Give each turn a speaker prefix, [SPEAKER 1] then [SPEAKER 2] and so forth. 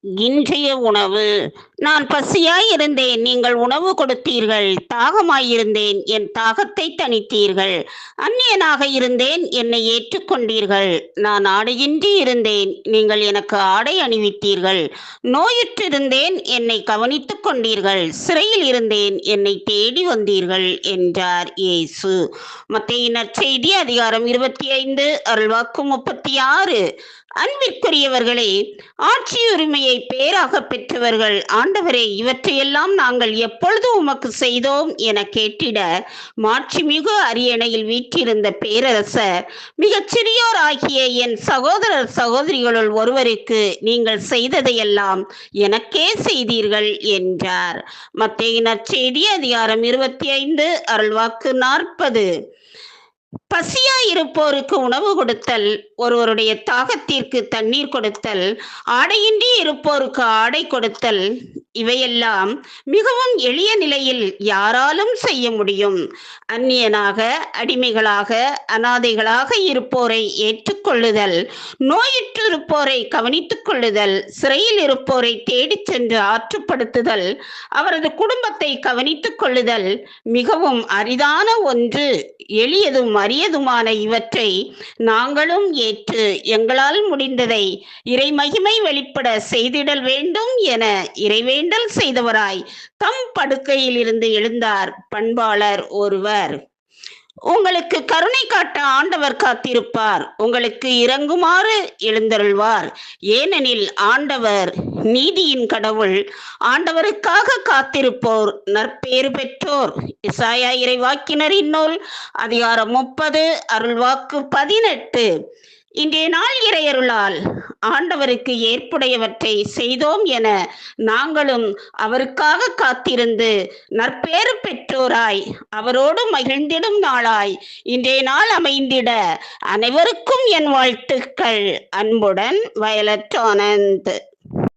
[SPEAKER 1] இன்றைய உணவு. நான் பசியாய் இருந்தேன் நீங்கள் உணவு கொடுத்தீர்கள். தாகமாயிருந்தேன். என் தாகத்தை தணித்தீர்கள். அந்நியனாக இருந்தேன். என்னை ஏற்றுக்கொண்டீர்கள். நான் ஆடையின்றி இருந்தேன். நீங்கள் எனக்கு ஆடை அணிவித்தீர்கள். நோயுற்றிருந்தேன். என்னை கவனித்துக் கொண்டீர்கள். சிறையில் இருந்தேன். என்னை தேடி வந்தீர்கள் என்றார் இயேசு. மத்திய நற்செய்தி அதிகாரம் இருபத்தி ஐந்து அருள்வாக்கு முப்பத்தி ஆறு. அன்பிற்குரியவர்களே ஆட்சி உரிமையை பேராக பெற்றவர்கள் ஆண்டவரே இவற்றையெல்லாம் நாங்கள் எப்பொழுது உமக்கு செய்தோம் என கேட்டிட மாட்சிமிகு அரியணையில் வீற்றிருந்த பேரரசர் மிகச் சிறியோர் ஆகிய என் சகோதரர் சகோதரிகளுள் ஒருவருக்கு நீங்கள் செய்ததையெல்லாம் எனக்கே செய்தீர்கள் என்றார். மத்திய நற்செய்தி அதிகாரம் இருபத்தி ஐந்து அருள்வாக்கு நாற்பது. பசியாயிருப்போருக்கு உணவு கொடுத்தல் ஒருவருடைய தாகத்திற்கு தண்ணீர் கொடுத்தல் ஆடையின்றி இருப்போருக்கு ஆடை கொடுத்தல் இவையெல்லாம் மிகவும் எளிய நிலையில் யாராலும் செய்ய முடியும். அந்நியனாக அடிமைகளாக அனாதைகளாக இருப்போரை ஏற்றுக்கொள்ளுதல் நோயுற்றிருப்போரை கவனித்துக் கொள்ளுதல் சிறையில் இருப்போரை தேடிச் சென்று ஆற்றுப்படுத்துதல் அவரது குடும்பத்தை கவனித்துக் கொள்ளுதல் மிகவும் அரிதான ஒன்று எளியதும் அரியதுமான இவற்றை நாங்களும் ஏற்று எங்களால் முடிந்ததை இறைமகிமை வெளிப்பட செய்திடல் வேண்டும் என இறைவேண்டல் செய்தவராய் தம் படுக்கையில் இருந்து எழுந்தார் பண்பாளர் ஒருவர். உங்களுக்கு கருணை காட்ட ஆண்டவர் காத்திருப்பார். உங்களுக்கு இறங்குமாறு எழுந்தருள்வார். ஏனெனில் ஆண்டவர் நீதியின் கடவுள் ஆண்டவருக்காக காத்திருப்போர் நற்பேறு பெற்றோர். இசாயா இறைவாக்கினரின் நூல் அதிகாரம் முப்பது அருள்வாக்கு பதினெட்டு. இன்றைய நாள் இறையருளால் ஆண்டவருக்கு ஏற்புடையவற்றை செய்தோம் என நாங்களும் அவருக்காக காத்திருந்து நற்பேறு பெற்றோராய் அவரோடு மகிழ்ந்திடும் நாளாய். இன்றைய நாள் அமைந்திட அனைவருக்கும் என் வாழ்த்துக்கள். அன்புடன் வயலட் ஆனந்த்.